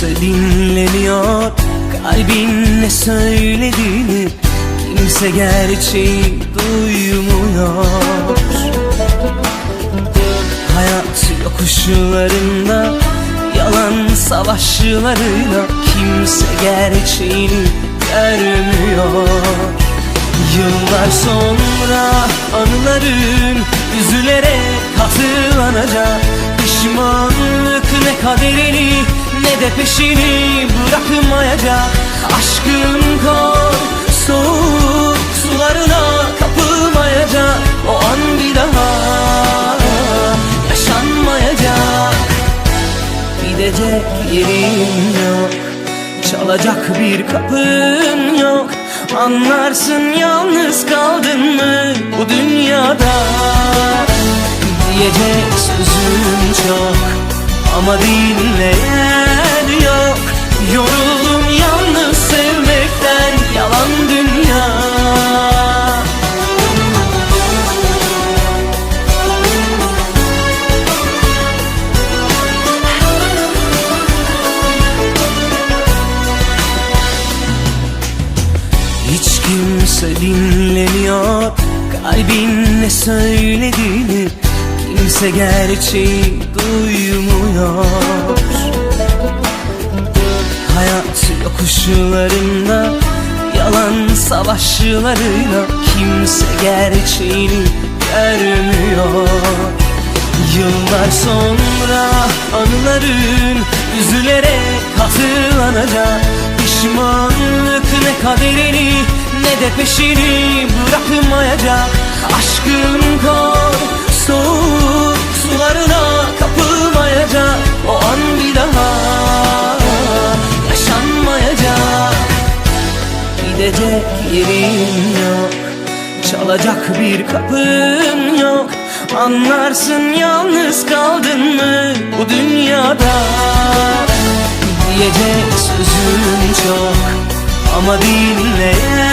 kimse dinlemiyor Kalbin ne söylediğini Kimse gerçeği duymuyor. Hayat yokuşlarında Yalan savaşlarıyla Kimse gerçeğini görmüyor. Yıllar sonra anıların Üzülerek hatırlanacak Pişmanlık ne kaderini De peşini bırakmayacak. Aşkın kor soğuk sularına kapılmayacak. O an bir daha yaşanmayacak. Gidecek yerin yok Çalacak bir kapın yok. Anlarsın yalnız kaldın mı bu dünyada? Diyecek sözüm çok Ama dinleyen Yoruldum yalnız sevmekten Yalan dünya. Hiç kimse dinlemiyor Kalbin ne söylediğini. Kimse gerçeği duymuyor Hayat yokuşlarında Yalan savaşlarıyla Kimse gerçeğini görmüyor. Yıllar sonra anıların Üzülerek hatırlanacak Pişmanlık ne kaderini Ne de peşini bırakmayacak. Aşkın kor soğuk Gidecek yerin yok Çalacak bir kapın yok. Anlarsın yalnız kaldın mı bu dünyada? Diyecek sözüm çok Ama dinleyen